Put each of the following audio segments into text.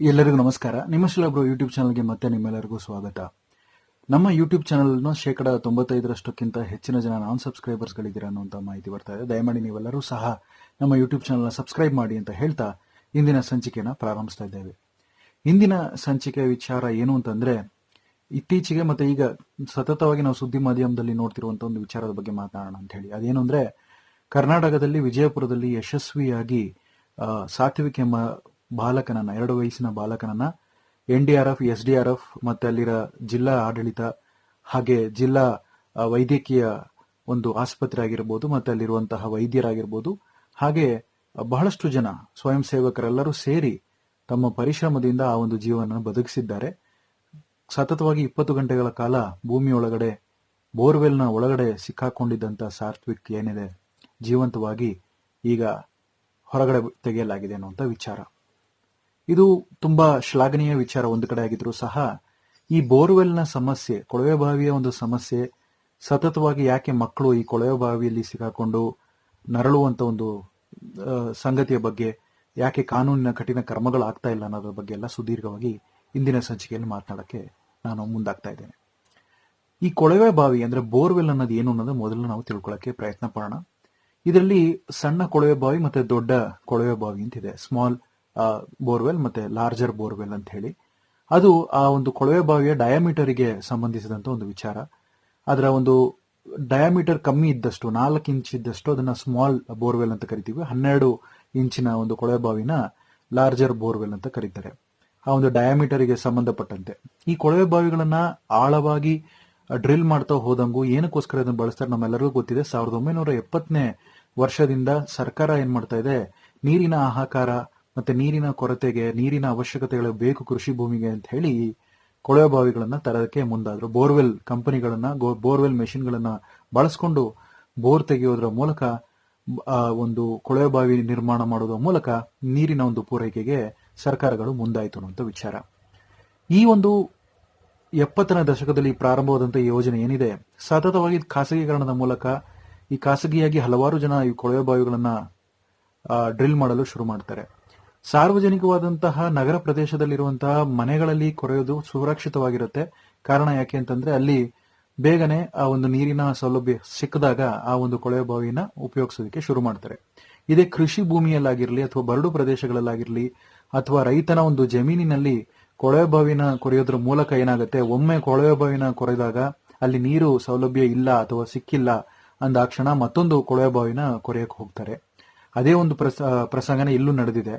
ಎಲ್ಲರಿಗೂ ನಮಸ್ಕಾರ. ನಿಮ್ಮ ಶಿಲಾಬ್ರು ಯೂಟ್ಯೂಬ್ ಚಾನಲ್ಗೆ ಮತ್ತೆ ನಿಮ್ಮೆಲ್ಲರಿಗೂ ಸ್ವಾಗತ. ನಮ್ಮ ಯೂಟ್ಯೂಬ್ ಚಾನಲ್ನ ಶೇಕಡ ತೊಂಬತ್ತೈದರಷ್ಟಕ್ಕಿಂತ ಹೆಚ್ಚಿನ ಜನ ನಾನ್ ಸಬ್ಸ್ಕ್ರೈಬರ್ಸ್ಗಳಿದ್ದೀರಾ ಅನ್ನುವಂಥ ಮಾಹಿತಿ ಬರ್ತಾ ಇದೆ. ದಯಮಾಡಿ ನೀವೆಲ್ಲರೂ ಸಹ ನಮ್ಮ ಯೂಟ್ಯೂಬ್ ಚಾನಲ್ನ ಸಬ್ಸ್ಕ್ರೈಬ್ ಮಾಡಿ ಅಂತ ಹೇಳ್ತಾ ಇಂದಿನ ಸಂಚಿಕೆಯನ್ನು ಪ್ರಾರಂಭಿಸ್ತಾ ಇದ್ದೇವೆ. ಇಂದಿನ ಸಂಚಿಕೆ ವಿಚಾರ ಏನು ಅಂತಂದ್ರೆ, ಇತ್ತೀಚೆಗೆ ಮತ್ತೆ ಈಗ ಸತತವಾಗಿ ನಾವು ಸುದ್ದಿ ಮಾಧ್ಯಮದಲ್ಲಿ ನೋಡ್ತಿರುವಂಥ ಒಂದು ವಿಚಾರದ ಬಗ್ಗೆ ಮಾತನಾಡೋಣ ಅಂತ ಹೇಳಿ. ಅದೇನು ಕರ್ನಾಟಕದಲ್ಲಿ ವಿಜಯಪುರದಲ್ಲಿ ಯಶಸ್ವಿಯಾಗಿ ಸಾತ್ವಿಕ್ ಎಂಬ ಬಾಲಕನನ್ನ, ಎರಡು ವಯಸ್ಸಿನ ಬಾಲಕನನ್ನ N D R F S D R F ಮತ್ತೆ ಅಲ್ಲಿರ ಜಿಲ್ಲಾ ಆಡಳಿತ ಹಾಗೆ ಜಿಲ್ಲಾ ವೈದ್ಯಕೀಯ ಒಂದು ಆಸ್ಪತ್ರೆ ಆಗಿರ್ಬೋದು ಮತ್ತೆ ಅಲ್ಲಿರುವಂತಹ ವೈದ್ಯರಾಗಿರ್ಬೋದು. ಹಾಗೆ ಬಹಳಷ್ಟು ಜನ ಸ್ವಯಂ ಸೇವಕರೆಲ್ಲರೂ ಸೇರಿ ತಮ್ಮ ಪರಿಶ್ರಮದಿಂದ ಆ ಒಂದು ಜೀವನ ಬದುಕಿಸಿದ್ದಾರೆ. ಸತತವಾಗಿ ಇಪ್ಪತ್ತು ಗಂಟೆಗಳ ಕಾಲ ಭೂಮಿಯೊಳಗಡೆ, ಬೋರ್ವೆಲ್ನ ಒಳಗಡೆ ಸಿಕ್ಕಾಕೊಂಡಿದ್ದಂತ ಸಾತ್ವಿಕ್ ಏನಿದೆ? ಜೀವಂತವಾಗಿ ಈಗ ಹೊರಗಡೆ ತೆಗೆಯಲಾಗಿದೆ ಅನ್ನುವಂಥ ವಿಚಾರ. ಇದು ತುಂಬಾ ಶ್ಲಾಘನೀಯ ವಿಚಾರ ಒಂದು ಕಡೆ ಆಗಿದ್ರು ಸಹ ಈ ಬೋರ್ವೆಲ್ನ ಸಮಸ್ಯೆ, ಕೊಳವೆ ಬಾವಿಯ ಒಂದು ಸಮಸ್ಯೆ, ಸತತವಾಗಿ ಯಾಕೆ ಮಕ್ಕಳು ಈ ಕೊಳವೆ ಬಾವಿಯಲ್ಲಿ ಸಿಗಾಕೊಂಡು ನರಳುವಂತ ಒಂದು ಸಂಗತಿಯ ಬಗ್ಗೆ, ಯಾಕೆ ಕಾನೂನಿನ ಕಠಿಣ ಕ್ರಮಗಳು ಆಗ್ತಾ ಇಲ್ಲ ಅನ್ನೋದ್ರ ಬಗ್ಗೆ ಎಲ್ಲ ಸುದೀರ್ಘವಾಗಿ ಇಂದಿನ ಸಂಚಿಕೆಯಲ್ಲಿ ಮಾತನಾಡಕ್ಕೆ ನಾನು ಮುಂದಾಗ್ತಾ ಇದ್ದೇನೆ. ಈ ಕೊಳವೆ ಬಾವಿ ಅಂದ್ರೆ ಬೋರ್ವೆಲ್ ಅನ್ನೋದು ಏನು ಅನ್ನೋದು ಮೊದಲು ನಾವು ತಿಳ್ಕೊಳ್ಳೋಕೆ ಪ್ರಯತ್ನ ಪಡೋಣ. ಇದರಲ್ಲಿ ಸಣ್ಣ ಕೊಳವೆ ಬಾವಿ ಮತ್ತೆ ದೊಡ್ಡ ಕೊಳವೆ ಬಾವಿ ಅಂತಿದೆ. ಸ್ಮಾಲ್ ಬೋರ್ವೆಲ್ ಮತ್ತೆ ಲಾರ್ಜರ್ ಬೋರ್ವೆಲ್ ಅಂತ ಹೇಳಿ. ಅದು ಆ ಒಂದು ಕೊಳವೆ ಬಾವಿಯ ಡಯಾಮೀಟರ್ಗೆ ಸಂಬಂಧಿಸಿದಂತ ಒಂದು ವಿಚಾರ. ಅದರ ಒಂದು ಡಯಾಮೀಟರ್ ಕಮ್ಮಿ ಇದ್ದಷ್ಟು, ನಾಲ್ಕು ಇಂಚ್ ಇದ್ದಷ್ಟು ಅದನ್ನ ಸ್ಮಾಲ್ ಬೋರ್ವೆಲ್ ಅಂತ ಕರಿತೀವಿ. ಹನ್ನೆರಡು ಇಂಚಿನ ಒಂದು ಕೊಳವೆ ಬಾವಿನ ಲಾರ್ಜರ್ ಬೋರ್ವೆಲ್ ಅಂತ ಕರೀತಾರೆ. ಆ ಒಂದು ಡಯಾಮೀಟರ್ಗೆ ಸಂಬಂಧಪಟ್ಟಂತೆ. ಈ ಕೊಳವೆ ಬಾವಿಗಳನ್ನ ಆಳವಾಗಿ ಡ್ರಿಲ್ ಮಾಡ್ತಾ ಹೋದಂಗು ಏನಕ್ಕೋಸ್ಕರ ಇದನ್ನು ಬಳಸ್ತಾರೆ ನಮ್ಮೆಲ್ಲರಿಗೂ ಗೊತ್ತಿದೆ. ಸಾವಿರದ ಒಂಬೈನೂರ ಎಪ್ಪತ್ತನೇ ವರ್ಷದಿಂದ ಸರ್ಕಾರ ಏನ್ ಮಾಡ್ತಾ ಇದೆ? ನೀರಿನ ಹಾಹಾಕಾರ ಮತ್ತೆ ನೀರಿನ ಕೊರತೆಗೆ, ನೀರಿನ ಅವಶ್ಯಕತೆಗಳು ಬೇಕು ಕೃಷಿ ಭೂಮಿಗೆ ಅಂತ ಹೇಳಿ ಕೊಳವೆ ಬಾವಿಗಳನ್ನ ತರೋದಕ್ಕೆ ಮುಂದಾದ್ರು. ಬೋರ್ವೆಲ್ ಕಂಪನಿಗಳನ್ನ ಬೋರ್ವೆಲ್ ಮೆಷಿನ್ಗಳನ್ನ ಬಳಸ್ಕೊಂಡು ಬೋರ್ ತೆಗೆಯೋದ್ರ ಮೂಲಕ ಒಂದು ಕೊಳವೆ ಬಾವಿ ನಿರ್ಮಾಣ ಮಾಡೋದ್ರ ಮೂಲಕ ನೀರಿನ ಒಂದು ಪೂರೈಕೆಗೆ ಸರ್ಕಾರಗಳು ಮುಂದಾಯಿತು ಅನ್ನುವಂಥ ವಿಚಾರ. ಈ ಒಂದು ಎಪ್ಪತ್ತನೇ ದಶಕದಲ್ಲಿ ಪ್ರಾರಂಭವಾದಂತಹ ಯೋಜನೆ ಏನಿದೆ? ಸತತವಾಗಿ ಖಾಸಗೀಕರಣದ ಮೂಲಕ ಈ ಖಾಸಗಿಯಾಗಿ ಹಲವಾರು ಜನ ಈ ಕೊಳವೆ ಬಾವಿಗಳನ್ನ ಡ್ರಿಲ್ ಮಾಡಲು ಶುರು ಮಾಡ್ತಾರೆ. ಸಾರ್ವಜನಿಕವಾದಂತಹ ನಗರ ಪ್ರದೇಶದಲ್ಲಿರುವಂತಹ ಮನೆಗಳಲ್ಲಿ ಕೊರೆಯೋದು ಸುರಕ್ಷಿತವಾಗಿರುತ್ತೆ. ಕಾರಣ ಯಾಕೆ ಅಂತಂದ್ರೆ ಅಲ್ಲಿ ಬೇಗನೆ ಆ ಒಂದು ನೀರಿನ ಸೌಲಭ್ಯ ಸಿಕ್ಕದಾಗ ಆ ಒಂದು ಕೊಳವೆ ಬಾವಿನ ಉಪಯೋಗಿಸೋದಕ್ಕೆ ಶುರು ಮಾಡ್ತಾರೆ. ಇದೇ ಕೃಷಿ ಭೂಮಿಯಲ್ಲಾಗಿರ್ಲಿ ಅಥವಾ ಬರಡು ಪ್ರದೇಶಗಳಲ್ಲಾಗಿರ್ಲಿ ಅಥವಾ ರೈತನ ಒಂದು ಜಮೀನಿನಲ್ಲಿ ಕೊಳವೆ ಬಾವಿನ ಕೊರೆಯೋದ್ರ ಮೂಲಕ ಏನಾಗುತ್ತೆ? ಒಮ್ಮೆ ಕೊಳವೆ ಬಾವಿನ ಕೊರೆದಾಗ ಅಲ್ಲಿ ನೀರು ಸೌಲಭ್ಯ ಇಲ್ಲ ಅಥವಾ ಸಿಕ್ಕಿಲ್ಲ ಅಂದಾಕ್ಷಣ ಮತ್ತೊಂದು ಕೊಳವೆ ಬಾವಿನ ಕೊರೆಯಕ್ಕೆ ಹೋಗ್ತಾರೆ. ಅದೇ ಒಂದು ಪ್ರಸ, ಪ್ರಸಂಗನೇ ಇಲ್ಲೂ ನಡೆದಿದೆ.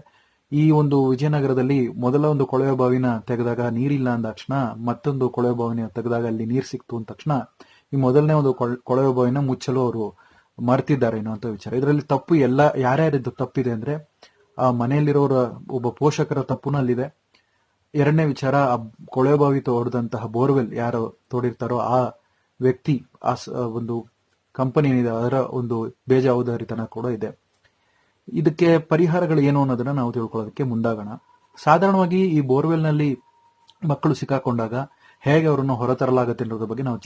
ಈ ಒಂದು ವಿಜಯನಗರದಲ್ಲಿ ಮೊದಲ ಒಂದು ಕೊಳವೆ ಬಾವಿನ ತೆಗೆದಾಗ ನೀರಿಲ್ಲ ಅಂದ ತಕ್ಷಣ ಮತ್ತೊಂದು ಕೊಳವೆ ಬಾವಿನ ತೆಗೆದಾಗ ಅಲ್ಲಿ ನೀರು ಸಿಕ್ತು ಅಂದ ತಕ್ಷಣ ಈ ಮೊದಲನೇ ಒಂದು ಕೊಳ್- ಕೊಳವೆ ಬಾವಿನ ಮುಚ್ಚಲು ಅವರು ಮರ್ತಿದ್ದಾರೆ ಅಂತ ವಿಚಾರ. ಇದರಲ್ಲಿ ತಪ್ಪು ಎಲ್ಲ, ಯಾರ್ಯಾರಿದ್ದು ತಪ್ಪಿದೆ ಅಂದ್ರೆ ಆ ಮನೆಯಲ್ಲಿರೋರ ಒಬ್ಬ ಪೋಷಕರ ತಪ್ಪುನೂ ಅಲ್ಲಿದೆ ಎರಡನೇ ವಿಚಾರ, ಆ ಕೊಳವೆ ಬಾವಿ ತೋಡಿದಂತಹ ಬೋರ್ವೆಲ್ ಯಾರು ತೋಡಿರ್ತಾರೋ ಆ ವ್ಯಕ್ತಿ, ಆ ಒಂದು ಕಂಪನಿ ಏನಿದೆ ಅದರ ಒಂದು ಬೇಜವಾಬ್ದಾರಿತನ ಕೂಡ ಇದೆ. ಇದಕ್ಕೆ ಪರಿಹಾರಗಳು ಏನು ಅನ್ನೋದನ್ನ ನಾವು ತಿಳ್ಕೊಳ್ಳೋದಕ್ಕೆ ಮುಂದಾಗೋಣ. ಸಾಧಾರಣವಾಗಿ ಈ ಬೋರ್ವೆಲ್ನಲ್ಲಿ ಮಕ್ಕಳು ಸಿಕ್ಕಾಕೊಂಡಾಗ ಹೇಗೆ ಅವರನ್ನು ಹೊರತರಲಾಗುತ್ತೆ ಅನ್ನೋದ್ರ ಬಗ್ಗೆ ನಾವು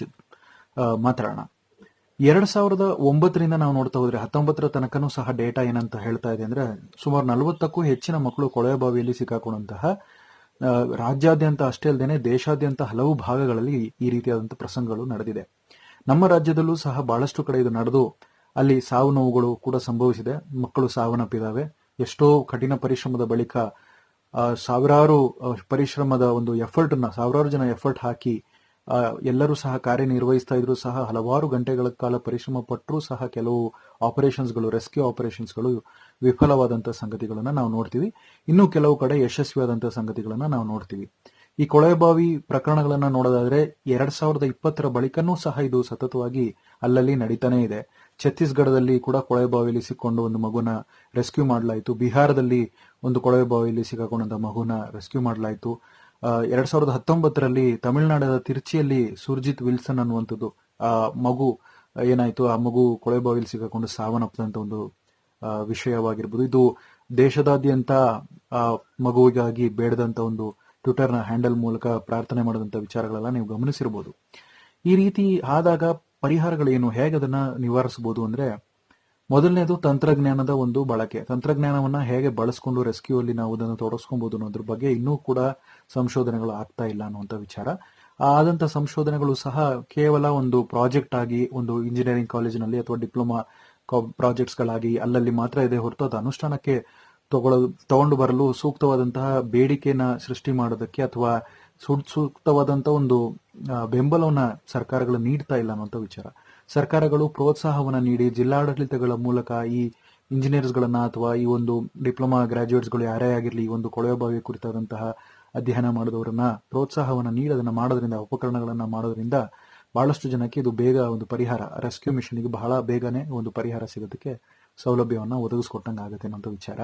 ಮಾತಾಡೋಣ. ಎರಡ್ ಸಾವಿರದ ಒಂಬತ್ತರಿಂದ ನಾವು ನೋಡ್ತಾ ಹೋದ್ರೆ ಹತ್ತೊಂಬತ್ತರ ತನಕನೂ ಸಹ ಡೇಟಾ ಏನಂತ ಹೇಳ್ತಾ ಇದೆ ಅಂದ್ರೆ ಸುಮಾರು ನಲವತ್ತಕ್ಕೂ ಹೆಚ್ಚಿನ ಮಕ್ಕಳು ಕೊಳವೆ ಬಾವಿಯಲ್ಲಿ ಸಿಕ್ಕಾಕೊಂಡಂತಹ ರಾಜ್ಯಾದ್ಯಂತ ಅಷ್ಟೇ ಅಲ್ಲದೆ ದೇಶಾದ್ಯಂತ ಹಲವು ಭಾಗಗಳಲ್ಲಿ ಈ ರೀತಿಯಾದಂತಹ ಪ್ರಸಂಗಗಳು ನಡೆದಿದೆ. ನಮ್ಮ ರಾಜ್ಯದಲ್ಲೂ ಸಹ ಬಹಳಷ್ಟು ಕಡೆ ಇದು ನಡೆದು ಅಲ್ಲಿ ಸಾವು ನೋವುಗಳು ಕೂಡ ಸಂಭವಿಸಿದೆ. ಮಕ್ಕಳು ಸಾವನ್ನಪ್ಪಿದ್ದಾವೆ ಎಷ್ಟೋ ಕಠಿಣ ಪರಿಶ್ರಮದ ಬಳಿಕ ಸಾವಿರಾರು ಪರಿಶ್ರಮದ ಒಂದು ಎಫರ್ಟ್ನ, ಸಾವಿರಾರು ಜನ ಎಫರ್ಟ್ ಹಾಕಿ ಎಲ್ಲರೂ ಸಹ ಕಾರ್ಯನಿರ್ವಹಿಸ್ತಾ ಇದ್ರು ಸಹ ಹಲವಾರು ಗಂಟೆಗಳ ಕಾಲ ಪರಿಶ್ರಮ ಪಟ್ಟರೂ ಸಹ ಕೆಲವು ಆಪರೇಷನ್ಸ್ಗಳು ರೆಸ್ಕ್ಯೂ ಆಪರೇಷನ್ಸ್ಗಳು ವಿಫಲವಾದಂತಹ ಸಂಗತಿಗಳನ್ನ ನಾವು ನೋಡ್ತೀವಿ. ಇನ್ನು ಕೆಲವು ಕಡೆ ಯಶಸ್ವಿಯಾದಂತಹ ಸಂಗತಿಗಳನ್ನ ನಾವು ನೋಡ್ತೀವಿ. ಈ ಕೊಳೆಬಾವಿ ಪ್ರಕರಣಗಳನ್ನ ನೋಡೋದಾದ್ರೆ, ಎರಡ್ ಸಾವಿರದ ಇಪ್ಪತ್ತರ ಬಳಿಕನೂ ಸಹ ಇದು ಸತತವಾಗಿ ಅಲ್ಲಲ್ಲಿ ನಡೀತಾನೆ ಇದೆ. ಛತ್ತೀಸ್ಗಢದಲ್ಲಿ ಕೂಡ ಕೊಳವೆಬಾವಿಯಲ್ಲಿ ಸಿಕ್ಕೊಂಡು ಒಂದು ಮಗುನ ರೆಸ್ಕ್ಯೂ ಮಾಡಲಾಯಿತು. ಬಿಹಾರದಲ್ಲಿ ಒಂದು ಕೊಳವೆಬಾವಿಯಲ್ಲಿ ಸಿಕ್ಕಾಕೊಂಡಂತ ಮಗುನ ರೆಸ್ಕ್ಯೂ ಮಾಡಲಾಯಿತು. ಎರಡ್ ಸಾವಿರದ ಹತ್ತೊಂಬತ್ತರಲ್ಲಿ ತಮಿಳುನಾಡದ ತಿರುಚಿಯಲ್ಲಿ ಸುರ್ಜಿತ್ ವಿಲ್ಸನ್ ಅನ್ನುವಂಥದ್ದು ಆ ಮಗು, ಏನಾಯ್ತು? ಆ ಮಗು ಕೊಳವೆಬಾವಿಯಲ್ಲಿ ಸಿಕ್ಕಾಕೊಂಡು ಸಾವನ್ನಪ್ಪದಂತ ಒಂದು ವಿಷಯವಾಗಿರ್ಬೋದು. ಇದು ದೇಶದಾದ್ಯಂತ, ಆ, ಮಗುವಿಗಾಗಿ ಬೇಡದಂತ ಒಂದು ಟ್ವಿಟರ್ನ ಹ್ಯಾಂಡಲ್ ಮೂಲಕ ಪ್ರಾರ್ಥನೆ ಮಾಡಿದಂತ ವಿಚಾರಗಳೆಲ್ಲ ನೀವು ಗಮನಿಸಿರ್ಬೋದು. ಈ ರೀತಿ ಆದಾಗ ಪರಿಹಾರಗಳೇನು? ಹೇಗೆ ಅದನ್ನ ನಿವಾರಿಸಬಹುದು ಅಂದ್ರೆ, ಮೊದಲನೇದು ತಂತ್ರಜ್ಞಾನದ ಒಂದು ಬಳಕೆ. ತಂತ್ರಜ್ಞಾನವನ್ನ ಹೇಗೆ ಬಳಸ್ಕೊಂಡು ರೆಸ್ಕ್ಯೂ ಅಲ್ಲಿ ನಾವು ಅದನ್ನು ತೊಡಸ್ಕೊಬಹುದು ಅನ್ನೋದ್ರ ಬಗ್ಗೆ ಇನ್ನೂ ಕೂಡ ಸಂಶೋಧನೆಗಳು ಆಗ್ತಾ ಇಲ್ಲ ಅನ್ನುವಂಥ ವಿಚಾರ. ಆದಂತ ಸಂಶೋಧನೆಗಳು ಸಹ ಕೇವಲ ಒಂದು ಪ್ರಾಜೆಕ್ಟ್ ಆಗಿ, ಒಂದು ಇಂಜಿನಿಯರಿಂಗ್ ಕಾಲೇಜಿನಲ್ಲಿ ಅಥವಾ ಡಿಪ್ಲೊಮಾ ಪ್ರಾಜೆಕ್ಟ್ಸ್ ಗಳಾಗಿ ಅಲ್ಲಲ್ಲಿ ಮಾತ್ರ ಇದೆ ಹೊರತು ಅದು ಅನುಷ್ಠಾನಕ್ಕೆ ತಗೊಳ್ಳೋ ತಗೊಂಡು ಬರಲು ಸೂಕ್ತವಾದಂತಹ ಬೇಡಿಕೆಯನ್ನ ಸೃಷ್ಟಿ ಮಾಡೋದಕ್ಕೆ ಅಥವಾ ಸೂಕ್ತವಾದಂತಹ ಒಂದು ಬೆಂಬಲವನ್ನ ಸರ್ಕಾರಗಳು ನೀಡ್ತಾ ಇಲ್ಲ ಅನ್ನುವಂಥ ವಿಚಾರ. ಸರ್ಕಾರಗಳು ಪ್ರೋತ್ಸಾಹವನ್ನ ನೀಡಿ ಜಿಲ್ಲಾಡಳಿತಗಳ ಮೂಲಕ ಈ ಇಂಜಿನಿಯರ್ಸ್ ಗಳನ್ನ ಅಥವಾ ಈ ಒಂದು ಡಿಪ್ಲೊಮಾ ಗ್ರಾಜುಯೇಟ್ಸ್ಗಳು ಯಾರೇ ಆಗಿರಲಿ, ಈ ಒಂದು ಕೊಳವೆ ಬಾವಿ ಕುರಿತಾದಂತಹ ಅಧ್ಯಯನ ಮಾಡಿದವರನ್ನ ಪ್ರೋತ್ಸಾಹವನ್ನ ಅದನ್ನ ಮಾಡೋದ್ರಿಂದ, ಉಪಕರಣಗಳನ್ನ ಮಾಡೋದ್ರಿಂದ ಬಹಳಷ್ಟು ಜನಕ್ಕೆ ಇದು ಬೇಗ ಒಂದು ಪರಿಹಾರ, ರೆಸ್ಕ್ಯೂ ಮಿಷನ್ಗೆ ಬಹಳ ಬೇಗನೆ ಒಂದು ಪರಿಹಾರ ಸಿಗೋದಕ್ಕೆ ಸೌಲಭ್ಯವನ್ನ ಒದಗಿಸ್ಕೊಟ್ಟಂಗೆ ಆಗುತ್ತೆ ಅನ್ನೋ ವಿಚಾರ.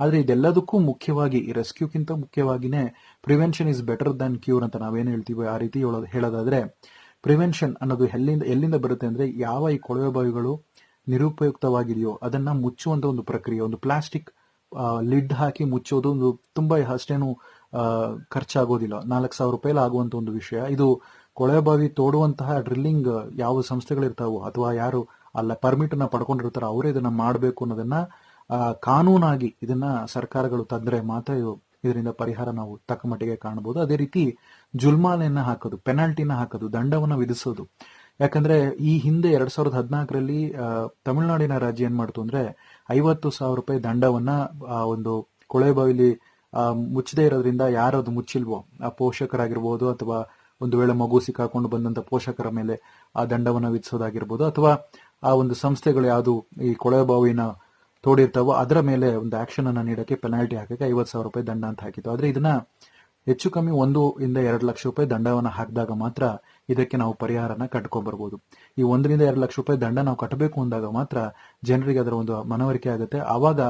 ಆದ್ರೆ ಇದೆಲ್ಲದಕ್ಕೂ ಮುಖ್ಯವಾಗಿ ರೆಸ್ಕ್ಯೂಕ್ಕಿಂತ ಮುಖ್ಯವಾಗಿನೇ prevention is better than cure ಅಂತ ನಾವೇನು ಹೇಳ್ತೀವಿ ಆ ರೀತಿ ಹೇಳೋದು, ಹೇಳೋದಾದ್ರೆ ಪ್ರಿವೆನ್ಷನ್ ಅನ್ನೋದು ಎಲ್ಲಿಂದ ಎಲ್ಲಿಂದ ಬರುತ್ತೆ ಅಂದ್ರೆ ಯಾವ ಈ ಕೊಳವೆ ಬಾವಿಗಳು ನಿರುಪಯುಕ್ತವಾಗಿದೆಯೋ ಅದನ್ನ ಮುಚ್ಚುವಂತ ಒಂದು ಪ್ರಕ್ರಿಯೆ, ಒಂದು ಪ್ಲಾಸ್ಟಿಕ್ ಲಿಡ್ ಹಾಕಿ ಮುಚ್ಚೋದು ಒಂದು ತುಂಬಾ ಅಷ್ಟೇನು ಖರ್ಚಾಗೋದಿಲ್ಲ. ನಾಲ್ಕು ಸಾವಿರ ರೂಪಾಯಿ ಆಗುವಂತ ಒಂದು ವಿಷಯ. ಇದು ಕೊಳವೆ ಬಾವಿ ತೋಡುವಂತಹ ಡ್ರಿಲ್ಲಿಂಗ್ ಯಾವ ಸಂಸ್ಥೆಗಳಿರ್ತಾವೋ ಅಥವಾ ಯಾರು ಅಲ್ಲ ಪರ್ಮಿಟ್ ಅನ್ನ ಪಡ್ಕೊಂಡಿರ್ತಾರೆ ಅವರೇ ಇದನ್ನ ಮಾಡಬೇಕು ಅನ್ನೋದನ್ನ ಕಾನೂನಾಗಿ ಇದನ್ನ ಸರ್ಕಾರಗಳು ತಂದ್ರೆ ಮಾತ್ರ ಇದು ಇದರಿಂದ ಪರಿಹಾರ ನಾವು ತಕ್ಕ ಮಟ್ಟಿಗೆ ಕಾಣಬಹುದು ಅದೇ ರೀತಿ ಜುಲ್ಮಾಲೆಯನ್ನ ಹಾಕೋದು ಪೆನಾಲ್ಟಿನ ಹಾಕೋದು, ದಂಡವನ್ನ ವಿಧಿಸೋದು. ಯಾಕಂದ್ರೆ ಈ ಹಿಂದೆ ಎರಡ್ ಸಾವಿರದ ಹದಿನಾಲ್ಕರಲ್ಲಿ ತಮಿಳುನಾಡಿನ ರಾಜ್ಯ ಏನ್ ಮಾಡ್ತು ಅಂದ್ರೆ ಐವತ್ತು ಸಾವಿರ ರೂಪಾಯಿ ದಂಡವನ್ನ ಒಂದು ಕೊಳೆಬಾವಿಲಿ ಮುಚ್ಚದೇ ಇರೋದ್ರಿಂದ ಯಾರು ಅದು ಮುಚ್ಚಿಲ್ವೋ, ಆ ಪೋಷಕರಾಗಿರ್ಬೋದು ಅಥವಾ ಒಂದು ವೇಳೆ ಮಗು ಸಿಕ್ಕಾಕೊಂಡು ಬಂದಂತ ಪೋಷಕರ ಮೇಲೆ ಆ ದಂಡವನ್ನ ವಿಧಿಸೋದಾಗಿರ್ಬೋದು. ಅಥವಾ ಆ ಒಂದು ಸಂಸ್ಥೆಗಳು ಯಾವುದು ಈ ಕೊಳವೆ ಬಾವಿನ ತೋಡಿರ್ತಾವೋ ಅದರ ಮೇಲೆ ಒಂದು ಆಕ್ಷನ್ ಅನ್ನ ನೀಡಕ್ಕೆ ಪೆನಾಲ್ಟಿ ಹಾಕಕ್ಕೆ ಐವತ್ತು ಸಾವಿರ ರೂಪಾಯಿ ದಂಡ ಅಂತ ಹಾಕಿತ್ತು ಆದ್ರೆ ಇದನ್ನ ಹೆಚ್ಚು ಕಮ್ಮಿ ಒಂದು ಇಂದ ಎರಡು ಲಕ್ಷ ರೂಪಾಯಿ ದಂಡವನ್ನ ಹಾಕಿದಾಗ ಮಾತ್ರ ಇದಕ್ಕೆ ನಾವು ಪರಿಹಾರನ ಕಟ್ಕೊಂಡ್ ಬರ್ಬೋದು. ಈ ಒಂದರಿಂದ ಎರಡು ಲಕ್ಷ ರೂಪಾಯಿ ದಂಡ ನಾವು ಕಟ್ಟಬೇಕು ಅಂದಾಗ ಮಾತ್ರ ಜನರಿಗೆ ಅದರ ಒಂದು ಮನವರಿಕೆ ಆಗುತ್ತೆ. ಆವಾಗ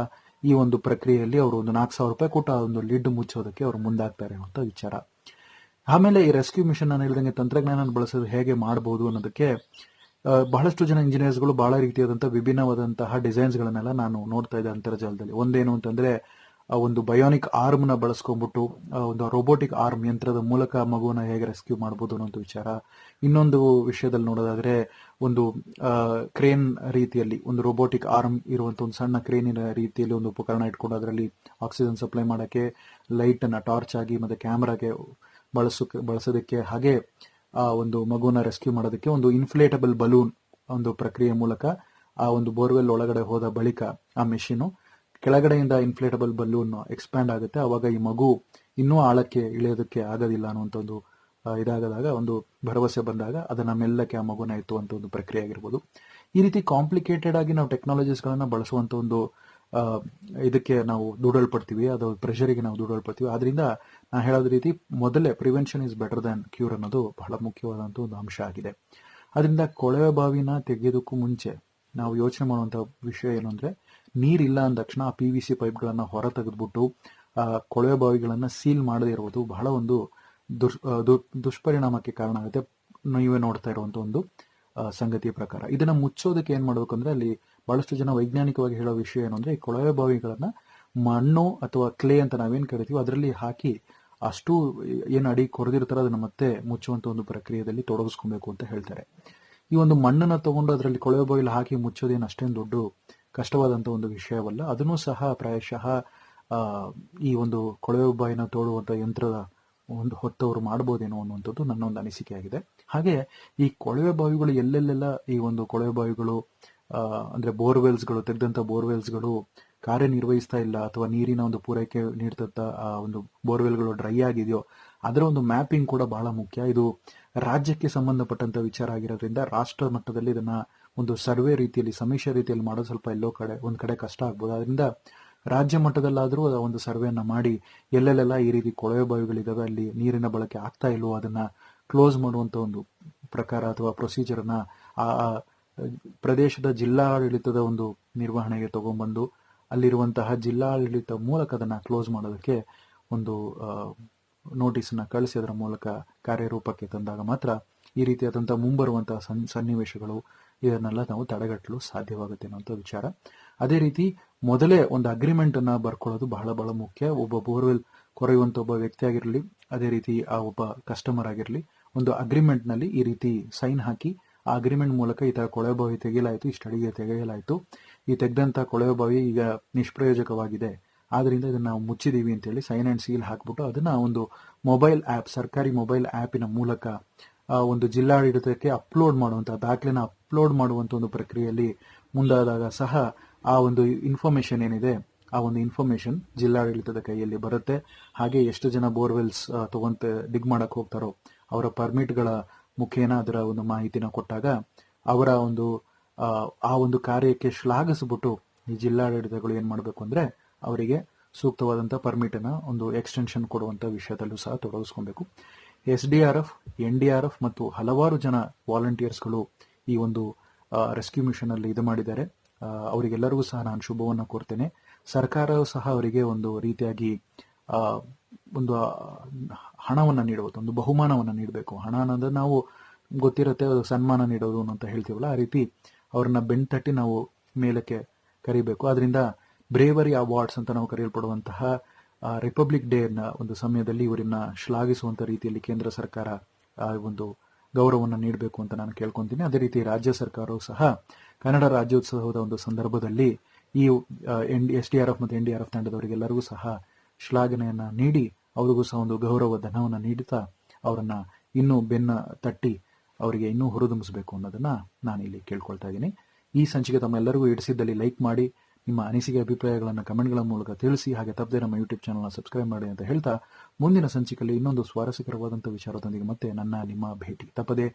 ಈ ಒಂದು ಪ್ರಕ್ರಿಯೆಯಲ್ಲಿ ಅವರು ಒಂದು ನಾಲ್ಕು ಸಾವಿರ ರೂಪಾಯಿ ಕೊಟ್ಟು ಒಂದು ಲಿಡ್ ಮುಚ್ಚೋದಕ್ಕೆ ಅವರು ಮುಂದಾಗ್ತಾರೆ ಅಂತ ವಿಚಾರ. ಆಮೇಲೆ ಈ ರೆಸ್ಕ್ಯೂ ಮಿಷನ್ ನಾನು ಹೇಳಿದಂಗೆ ತಂತ್ರಜ್ಞಾನ ಬಳಸೋದು ಹೇಗೆ ಮಾಡಬಹುದು ಅನ್ನೋದಕ್ಕೆ ಬಹಳಷ್ಟು ಜನ ಇಂಜಿನಿಯರ್ಸ್ಗಳು ಬಹಳ ರೀತಿಯಾದಂತಹ ವಿಭಿನ್ನವಾದಂತಹ ಡಿಸೈನ್ಸ್ ಗಳನ್ನೆಲ್ಲ ನಾನು ನೋಡ್ತಾ ಇದ್ದೆ ಅಂತರ್ಜಾಲದಲ್ಲಿ ಒಂದೇನು ಅಂತಂದ್ರೆ ಒಂದು ಬಯೋನಿಕ್ ಆರ್ಮ್ನ ಬಳಸ್ಕೊಂಡ್ಬಿಟ್ಟು ಒಂದು ರೋಬೋಟಿಕ್ ಆರ್ಮ್ ಯಂತ್ರದ ಮೂಲಕ ಮಗುವನ್ನ ಹೇಗೆ ರೆಸ್ಕ್ಯೂ ಮಾಡಬಹುದು ಅನ್ನೋ ವಿಚಾರ. ಇನ್ನೊಂದು ವಿಷಯದಲ್ಲಿ ನೋಡೋದಾದ್ರೆ, ಒಂದು ಕ್ರೇನ್ ರೀತಿಯಲ್ಲಿ, ಒಂದು ರೋಬೋಟಿಕ್ ಆರ್ಮ್ ಇರುವಂತ ಒಂದು ಸಣ್ಣ ಕ್ರೇನಿನ ರೀತಿಯಲ್ಲಿ ಒಂದು ಉಪಕರಣ ಇಟ್ಕೊಂಡು ಅದರಲ್ಲಿ ಆಕ್ಸಿಜನ್ ಸಪ್ಲೈ ಮಾಡಕ್ಕೆ ಲೈಟ್ ಅನ್ನ ಟಾರ್ಚ್ ಆಗಿ ಮತ್ತೆ ಕ್ಯಾಮ್ರಾಗೆ ಬಳಸೋದಕ್ಕೆ ಹಾಗೆ ಆ ಒಂದು ಮಗುವನ್ನ ರೆಸ್ಕ್ಯೂ ಮಾಡೋದಕ್ಕೆ ಒಂದು ಇನ್ಫ್ಲೇಟಬಲ್ ಬಲೂನ್ ಒಂದು ಪ್ರಕ್ರಿಯೆ ಮೂಲಕ ಆ ಒಂದು ಬೋರ್ವೆಲ್ ಒಳಗಡೆ ಹೋದ ಬಳಿಕ ಆ ಮೆಷಿನು ಕೆಳಗಡೆಯಿಂದ ಇನ್ಫ್ಲೇಟಬಲ್ ಬಲೂನ್ ಎಕ್ಸ್ಪ್ಯಾಂಡ್ ಆಗುತ್ತೆ. ಅವಾಗ ಈ ಮಗು ಇನ್ನೂ ಆಳಕ್ಕೆ ಇಳಿಯೋದಕ್ಕೆ ಆಗೋದಿಲ್ಲ ಅನ್ನುವಂಥ ಒಂದು ಇದಾಗದಾಗ, ಒಂದು ಭರವಸೆ ಬಂದಾಗ ಅದನ್ನ ಮೆಲ್ಲಕ್ಕೆ ಆ ಮಗುನ ಎತ್ತುವಂತ ಒಂದು ಪ್ರಕ್ರಿಯೆ ಆಗಿರ್ಬೋದು. ಈ ರೀತಿ ಕಾಂಪ್ಲಿಕೇಟೆಡ್ ಆಗಿ ನಾವು ಟೆಕ್ನಾಲಜೀಸ್ ಗಳನ್ನ ಬಳಸುವಂತ ಒಂದು ಇದಕ್ಕೆ ನಾವು ದೂಡಲ್ಪಡ್ತೀವಿ, ಅದು ಪ್ರೆಷರಿಗೆ ನಾವು ದುಡಲ್ಪಡ್ತೀವಿ. ಆದ್ರಿಂದ ನಾ ಹೇಳೋದ ರೀತಿ ಮೊದಲೇ prevention is better than cure ಅನ್ನೋದು ಬಹಳ ಮುಖ್ಯವಾದಂಥ ಒಂದು ಅಂಶ ಆಗಿದೆ. ಅದರಿಂದ ಕೊಳವೆ ಬಾವಿನ ತೆಗೆಯೋದಕ್ಕೂ ಮುಂಚೆ ನಾವು ಯೋಚನೆ ಮಾಡುವಂಥ ವಿಷಯ ಏನು ಅಂದರೆ ನೀರಿಲ್ಲ ಅಂದ ತಕ್ಷಣ ಆ ಪಿ ವಿ ಸಿ ಪೈಪ್ಗಳನ್ನು ಹೊರ ತೆಗೆದ್ಬಿಟ್ಟು ಕೊಳವೆ ಬಾವಿಗಳನ್ನು ಸೀಲ್ ಮಾಡದೇ ಇರುವುದು ಬಹಳ ಒಂದು ದುಷ್ಪರಿಣಾಮಕ್ಕೆ ಕಾರಣ ಆಗುತ್ತೆ. ನೀವೇ ನೋಡ್ತಾ ಇರುವಂಥ ಒಂದು ಸಂಗತಿಯ ಪ್ರಕಾರ. ಇದನ್ನ ಮುಚ್ಚೋದಕ್ಕೆ ಏನು ಮಾಡಬೇಕು ಅಂದ್ರೆ ಅಲ್ಲಿ ಬಹಳಷ್ಟು ಜನ ವೈಜ್ಞಾನಿಕವಾಗಿ ಹೇಳೋ ವಿಷಯ ಏನು ಅಂದ್ರೆ ಕೊಳವೆ ಬಾವಿಗಳನ್ನ ಮಣ್ಣು ಅಥವಾ ಕ್ಲೇ ಅಂತ ನಾವೇನ್ ಕರಿತೀವಿ ಅದರಲ್ಲಿ ಹಾಕಿ ಅಷ್ಟು ಏನು ಅಡಿ ಕೊರೆದಿರ್ತಾರೆ ಅದನ್ನ ಮತ್ತೆ ಮುಚ್ಚುವಂತ ಒಂದು ಪ್ರಕ್ರಿಯೆಯಲ್ಲಿ ತೊಡಗಿಸ್ಕೊಬೇಕು ಅಂತ ಹೇಳ್ತಾರೆ. ಈ ಒಂದು ಮಣ್ಣನ್ನ ತಗೊಂಡು ಅದರಲ್ಲಿ ಕೊಳವೆ ಬಾವಿಲಿ ಹಾಕಿ ಮುಚ್ಚೋದೇನು ಅಷ್ಟೇನು ದೊಡ್ಡ ಕಷ್ಟವಾದಂತ ಒಂದು ವಿಷಯವಲ್ಲ. ಅದನ್ನು ಸಹ ಪ್ರಾಯಶಃ ಈ ಒಂದು ಕೊಳವೆ ಬಾವಿನ ತೋಡುವಂತ ಯಂತ್ರದ ಒಂದು ಹೊತ್ತವರು ಮಾಡಬಹುದೇನೋ ಅನ್ನುವಂಥದ್ದು ನನ್ನ ಒಂದು ಅನಿಸಿಕೆ ಆಗಿದೆ. ಹಾಗೆ ಈ ಕೊಳವೆ ಬಾವಿಗಳು ಎಲ್ಲೆಲ್ಲೆಲ್ಲ ಈ ಒಂದು ಕೊಳವೆ ಬಾವಿಗಳು ಅಂದ್ರೆ ಬೋರ್ವೆಲ್ಸ್ಗಳು ತೆಗೆದಂತ ಬೋರ್ವೆಲ್ಸ್ಗಳು ಕಾರ್ಯನಿರ್ವಹಿಸ್ತಾ ಇಲ್ಲ ಅಥವಾ ನೀರಿನ ಒಂದು ಪೂರೈಕೆ ನೀಡ್ತಂತ ಆ, ಒಂದು ಬೋರ್ವೆಲ್ಗಳು ಡ್ರೈ ಆಗಿದೆಯೋ, ಅದರ ಒಂದು ಮ್ಯಾಪಿಂಗ್ ಕೂಡ ಬಹಳ ಮುಖ್ಯ. ಇದು ರಾಜ್ಯಕ್ಕೆ ಸಂಬಂಧಪಟ್ಟಂತ ವಿಚಾರ ಆಗಿರೋದ್ರಿಂದ ರಾಷ್ಟ್ರ ಮಟ್ಟದಲ್ಲಿ ಇದನ್ನ ಒಂದು ಸರ್ವೆ ರೀತಿಯಲ್ಲಿ ಸಮೀಕ್ಷೆ ರೀತಿಯಲ್ಲಿ ಮಾಡೋದು ಸ್ವಲ್ಪ ಎಲ್ಲೋ ಕಡೆ, ಒಂದ್ ಕಡೆ ಕಷ್ಟ ಆಗ್ಬೋದು. ಅದರಿಂದ ರಾಜ್ಯ ಮಟ್ಟದಲ್ಲಾದರೂ ಒಂದು ಸರ್ವೆಯನ್ನ ಮಾಡಿ, ಎಲ್ಲೆಲ್ಲೆಲ್ಲ ಈ ರೀತಿ ಕೊಳವೆ ಬಾವಿಗಳಿದಾವೆ, ಅಲ್ಲಿ ನೀರಿನ ಬಳಕೆ ಆಗ್ತಾ ಇಲ್ವೋ, ಅದನ್ನ ಕ್ಲೋಸ್ ಮಾಡುವಂತ ಒಂದು ಪ್ರಕಾರ ಅಥವಾ ಪ್ರೊಸೀಜರ್ನ ಅನ್ನ ಆ ಆ ಪ್ರದೇಶದ ಜಿಲ್ಲಾಡಳಿತದ ಒಂದು ನಿರ್ವಹಣೆಗೆ ತಗೊಂಡ್ಬಂದು ಅಲ್ಲಿರುವಂತಹ ಜಿಲ್ಲಾಡಳಿತ ಮೂಲಕ ಅದನ್ನು ಕ್ಲೋಸ್ ಮಾಡೋದಕ್ಕೆ ಒಂದು ನೋಟಿಸ್ನ ಕಳಿಸಿ, ಅದರ ಮೂಲಕ ಕಾರ್ಯರೂಪಕ್ಕೆ ತಂದಾಗ ಮಾತ್ರ ಈ ರೀತಿಯಾದಂತಹ ಮುಂಬರುವಂತಹ ಸನ್- ಸನ್ನಿವೇಶಗಳು ಇದನ್ನೆಲ್ಲ ನಾವು ತಡೆಗಟ್ಟಲು ಸಾಧ್ಯವಾಗುತ್ತೆ ಅನ್ನೋಂಥ ವಿಚಾರ. ಅದೇ ರೀತಿ ಮೊದಲೇ ಒಂದು ಅಗ್ರಿಮೆಂಟ್ ಅನ್ನ ಬರ್ಕೊಳ್ಳೋದು ಬಹಳ ಬಹಳ ಮುಖ್ಯ. ಒಬ್ಬ ಬೋರ್ವೆಲ್ ಕೊರೆಯುವಂತ ಒಬ್ಬ ವ್ಯಕ್ತಿ ಆಗಿರಲಿ, ಅದೇ ರೀತಿ ಆ ಒಬ್ಬ ಕಸ್ಟಮರ್ ಆಗಿರಲಿ, ಒಂದು ಅಗ್ರಿಮೆಂಟ್ನಲ್ಲಿ ಈ ರೀತಿ ಸೈನ್ ಹಾಕಿ ಆ ಅಗ್ರಿಮೆಂಟ್ ಮೂಲಕ ಈ ಥರ ಕೊಳವೆ ಬಾವಿ ತೆಗೆಯಲಾಯಿತು ಇಷ್ಟು ಅಡಿಗೆ ತೆಗೆಯಲಾಯಿತು. ಈ ತೆಗೆದಂಥ ಕೊಳವೆ ಬಾವಿ ಈಗ ನಿಷ್ಪ್ರಯೋಜಕವಾಗಿದೆ. ಆದ್ದರಿಂದ ಇದನ್ನು ನಾವು ಮುಚ್ಚಿದೀವಿ ಅಂತೇಳಿ ಸೈನ್ ಅಂಡ್ ಸೀಲ್ ಹಾಕ್ಬಿಟ್ಟು ಅದನ್ನ ಒಂದು ಮೊಬೈಲ್ ಆಪ್ ಸರ್ಕಾರಿ ಮೊಬೈಲ್ ಆ್ಯಪಿನ ಮೂಲಕ ಒಂದು ಜಿಲ್ಲಾಡಳಿತಕ್ಕೆ ಅಪ್ಲೋಡ್ ಮಾಡುವಂಥ ದಾಖಲೆನ ಅಪ್ಲೋಡ್ ಮಾಡುವಂತ ಒಂದು ಪ್ರಕ್ರಿಯೆಯಲ್ಲಿ ಮುಂದಾದಾಗ ಸಹ ಆ ಒಂದು ಇನ್ಫಾರ್ಮೇಷನ್ ಏನಿದೆ, ಆ ಒಂದು ಇನ್ಫಾರ್ಮೇಶನ್ ಜಿಲ್ಲಾಡಳಿತದ ಕೈಯಲ್ಲಿ ಬರುತ್ತೆ. ಹಾಗೆ ಎಷ್ಟು ಜನ ಬೋರ್ವೆಲ್ಸ್ ತಗೊಂತ ಡಿಗ್ ಮಾಡಕ್ ಹೋಗ್ತಾರೋ, ಅವರ ಪರ್ಮಿಟ್ಗಳ ಮುಖೇನ ಒಂದು ಮಾಹಿತಿನ ಕೊಟ್ಟಾಗ ಅವರ ಒಂದು ಆ, ಒಂದು ಕಾರ್ಯಕ್ಕೆ ಶ್ಲಾಘಿಸ್ಬಿಟ್ಟು ಈ ಜಿಲ್ಲಾಡಳಿತಗಳು ಏನ್ ಮಾಡಬೇಕು ಅಂದ್ರೆ ಅವರಿಗೆ ಸೂಕ್ತವಾದಂತ ಪರ್ಮಿಟ್ ಅನ್ನ ಒಂದು ಎಕ್ಸ್ಟೆನ್ಷನ್ ಕೊಡುವಂತ ವಿಷಯದಲ್ಲೂ ಸಹ ತೊಡಗಿಸ್ಕೊಬೇಕು. S D R F N D R F ಮತ್ತು ಹಲವಾರು ಜನ ವಾಲಂಟಿಯರ್ಸ್ಗಳು ಈ ಒಂದು ರೆಸ್ಕ್ಯೂ ಮಿಷನ್ ಅಲ್ಲಿ ಇದು ಮಾಡಿದ್ದಾರೆ. ಅವರಿಗೆಲ್ಲರಿಗೂ ಸಹ ನಾನು ಶುಭವನ್ನು ಕೋರ್ತೇನೆ. ಸರ್ಕಾರವು ಸಹ ಅವರಿಗೆ ಒಂದು ರೀತಿಯಾಗಿ ಒಂದು ಹಣವನ್ನು ನೀಡುವುದು ಒಂದು ಬಹುಮಾನವನ್ನ ನೀಡಬೇಕು. ಹಣ ಅನ್ನೋದು ನಾವು ಗೊತ್ತಿರುತ್ತೆ, ಅದು ಸನ್ಮಾನ ನೀಡೋದು ಅಂತ ಹೇಳ್ತೀವಲ್ಲ, ಆ ರೀತಿ ಅವ್ರನ್ನ ಬೆನ್ ತಟ್ಟಿ ನಾವು ಮೇಲಕ್ಕೆ ಕರಿಬೇಕು. ಅದರಿಂದ ಬ್ರೇವರಿ ಅವಾರ್ಡ್ಸ್ ಅಂತ ನಾವು ಕರೆಯಲ್ಪಡುವಂತಹ ರಿಪಬ್ಲಿಕ್ ಡೇ ಅನ್ನ ಒಂದು ಸಮಯದಲ್ಲಿ ಇವರನ್ನ ಶ್ಲಾಘಿಸುವಂತ ರೀತಿಯಲ್ಲಿ ಕೇಂದ್ರ ಸರ್ಕಾರ ಒಂದು ಗೌರವವನ್ನು ನೀಡಬೇಕು ಅಂತ ನಾನು ಕೇಳ್ಕೊಂತೀನಿ. ಅದೇ ರೀತಿ ರಾಜ್ಯ ಸರ್ಕಾರವು ಸಹ ಕನ್ನಡ ರಾಜ್ಯೋತ್ಸವದ ಒಂದು ಸಂದರ್ಭದಲ್ಲಿ ಈ ಎಸ್ ಡಿ ಆರ್ ಎಫ್ ಮತ್ತು ಎನ್ ಡಿ ಆರ್ ಎಫ್ ತಂಡದವರಿಗೆಲ್ಲರಿಗೂ ಸಹ ಶ್ಲಾಘನೆಯನ್ನ ನೀಡಿ ಅವರಿಗೂ ಸಹ ಒಂದು ಗೌರವ, ಧನವನ್ನು ನೀಡುತ್ತಾ ಅವರನ್ನ ಇನ್ನೂ ಬೆನ್ನ ತಟ್ಟಿ ಅವರಿಗೆ ಇನ್ನೂ ಹುರಿದುಂಬಿಸಬೇಕು ಅನ್ನೋದನ್ನ ನಾನು ಇಲ್ಲಿ ಕೇಳ್ಕೊಳ್ತಾ ಇದ್ದೀನಿ. ಈ ಸಂಚಿಕೆ ತಮ್ಮೆಲ್ಲರಿಗೂ ಇಡಿಸಿದ್ದಲ್ಲಿ ಲೈಕ್ ಮಾಡಿ, ನಿಮ್ಮ ಅನಿಸಿಕೆ, ಅಭಿಪ್ರಾಯಗಳನ್ನು ಕಮೆಂಟ್ಗಳ ಮೂಲಕ ತಿಳಿಸಿ, ಹಾಗೆ ತಪ್ಪದೆ ನಮ್ಮ ಯೂಟ್ಯೂಬ್ ಚಾನಲ್ನ ಸಬ್ಸ್ಕ್ರೈಬ್ ಮಾಡಿ ಅಂತ ಹೇಳ್ತಾ ಮುಂದಿನ ಸಂಚಿಕೆಯಲ್ಲಿ ಇನ್ನೊಂದು ಸ್ವಾರಸ್ಯಕರವಾದಂಥ ವಿಚಾರದೊಂದಿಗೆ ಮತ್ತೆ ನನ್ನ ನಿಮ್ಮ ಭೇಟಿ. ತಪ್ಪದೆ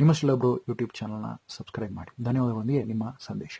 ನಿಮ್ಮ ಶಿಲಬ್ರು ಯೂಟ್ಯೂಬ್ ಚಾನಲ್ನ ಸಬ್ಸ್ಕ್ರೈಬ್ ಮಾಡಿ. ಧನ್ಯವಾದಗಳೊಂದಿಗೆ ನಿಮ್ಮ ಸಂದೇಶ.